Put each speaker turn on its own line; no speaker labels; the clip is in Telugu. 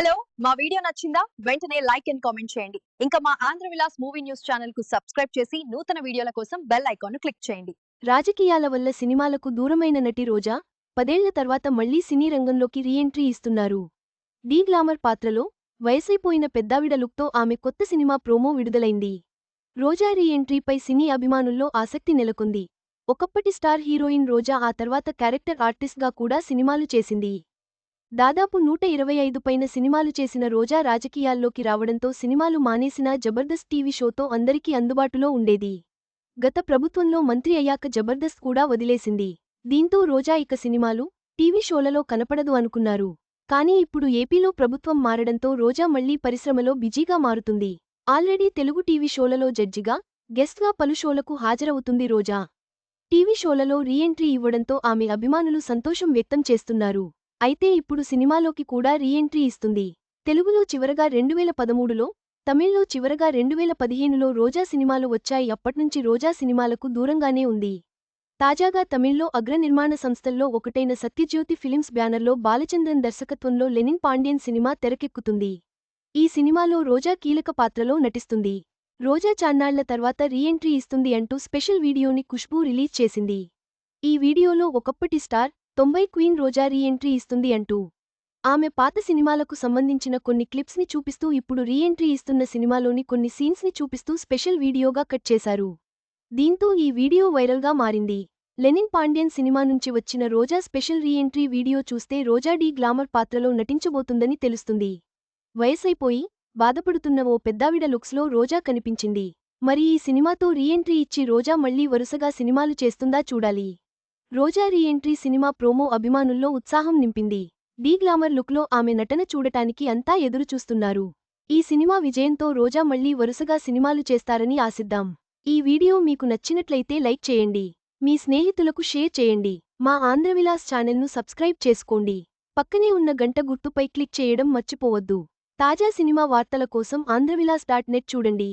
హలో మా వీడియో నచ్చిందా? వెంటనే లైక్ అండ్ కామెంట్ చేయండి. ఇంకా మా ఆంధ్ర విలాస్ మూవీ న్యూస్ ఛానల్కు సబ్స్క్రైబ్ చేసి నూతన వీడియోల కోసం బెల్ ఐకాన్ క్లిక్ చేయండి.
రాజకీయాల వల్ల సినిమాలకు దూరమైన నటి రోజా పదేళ్ళ తర్వాత మళ్ళీ సినీ రంగంలోకి రీఎంట్రీ ఇస్తున్నారు. డీ గ్లామర్ పాత్రలో వయసైపోయిన పెద్దావిడ లుక్తో ఆమె కొత్త సినిమా ప్రోమో విడుదలైంది. రోజా రీఎంట్రీపై సినీ అభిమానుల్లో ఆసక్తి నెలకొంది. ఒకప్పటి స్టార్ హీరోయిన్ రోజా ఆ తర్వాత క్యారెక్టర్ ఆర్టిస్ట్గా కూడా సినిమాలు చేసింది. దాదాపు నూట ఇరవై ఐదు పైన సినిమాలు చేసిన రోజా రాజకీయాల్లోకి రావడంతో సినిమాలు మానేసినా జబర్దస్త్ టీవీ షోతో అందరికీ అందుబాటులో ఉండేది. గత ప్రభుత్వంలో మంత్రి అయ్యాక జబర్దస్త్ కూడా వదిలేసింది. దీంతో రోజా ఇక సినిమాలు టీవీ షోలలో కనపడదు అనుకున్నారు. కానీ ఇప్పుడు ఏపీలో ప్రభుత్వం మారడంతో రోజా మళ్ళీ పరిశ్రమలో బిజీగా మారుతుంది. ఆల్రెడీ తెలుగు టీవీ షోలలో జడ్జిగా గెస్ట్గా పలు షోలకు హాజరవుతుంది రోజా. టీవీ షోలలో రీఎంట్రీ ఇవ్వడంతో ఆమె అభిమానులు సంతోషం వ్యక్తం చేస్తున్నారు. అయితే ఇప్పుడు సినిమాలోకి కూడా రీఎంట్రీ ఇస్తుంది. తెలుగులో చివరగా రెండువేల పదమూడులో తమిళ్ళో చివరగా రెండువేల పదిహేనులో రోజా సినిమాలు వచ్చాయి. అప్పట్నుంచి రోజా సినిమాలకు దూరంగానే ఉంది. తాజాగా తమిళ్ళో అగ్రనిర్మాణ సంస్థల్లో ఒకటైన సత్యజ్యోతి ఫిలిమ్స్ బ్యానర్లో బాలచంద్రన్ దర్శకత్వంలో లెనిన్ పాండ్యన్ సినిమా తెరకెక్కుతుంది. ఈ సినిమాలో రోజా కీలక పాత్రలో నటిస్తుంది. రోజా చాన్నాళ్ళ తర్వాత రీఎంట్రీ ఇస్తుంది అంటూ స్పెషల్ వీడియోని ఖుష్బూ రిలీజ్ చేసింది. ఈ వీడియోలో ఒకప్పటి స్టార్ తొంభై క్వీన్ రోజా రీఎంట్రీ ఇస్తుంది అంటూ. ఆమె పాత సినిమాలకు సంబంధించిన కొన్ని క్లిప్స్ని చూపిస్తూ ఇప్పుడు రీఎంట్రీ ఇస్తున్న సినిమాలోని కొన్ని సీన్స్ని చూపిస్తూ స్పెషల్ వీడియోగా కట్ చేశారు. దీంతో ఈ వీడియో వైరల్గా మారింది. లెనిన్ పాండ్యన్ సినిమా నుంచి వచ్చిన రోజా స్పెషల్ రీఎంట్రీ వీడియో చూస్తే రోజా డీ గ్లామర్ పాత్రలో నటించబోతుందని తెలుస్తుంది. వయసైపోయి బాధపడుతున్న ఓ పెద్దావిడ లుక్స్లో రోజా కనిపించింది. మరి ఈ సినిమాతో రీఎంట్రీ ఇచ్చి రోజా మళ్ళీ వరుసగా సినిమాలు చేస్తుందా చూడాలి. రోజా రీఎంట్రీ సినిమా ప్రోమో అభిమానుల్లో ఉత్సాహం నింపింది. డీ గ్లామర్ లుక్లో ఆమె నటన చూడటానికి అంతా ఎదురుచూస్తున్నారు. ఈ సినిమా విజయంతో రోజా మళ్ళీ వరుసగా సినిమాలు చేస్తారని ఆశిద్దాం. ఈ వీడియో మీకు నచ్చినట్లయితే లైక్ చేయండి. మీ స్నేహితులకు షేర్ చేయండి. మా ఆంధ్రవిలాస్ ఛానల్ను సబ్స్క్రైబ్ చేసుకోండి. పక్కనే ఉన్న గంట గుర్తుపై క్లిక్ చేయడం మర్చిపోవద్దు. తాజా సినిమా వార్తల కోసం ఆంధ్రవిలాస్ డాట్ నెట్ చూడండి.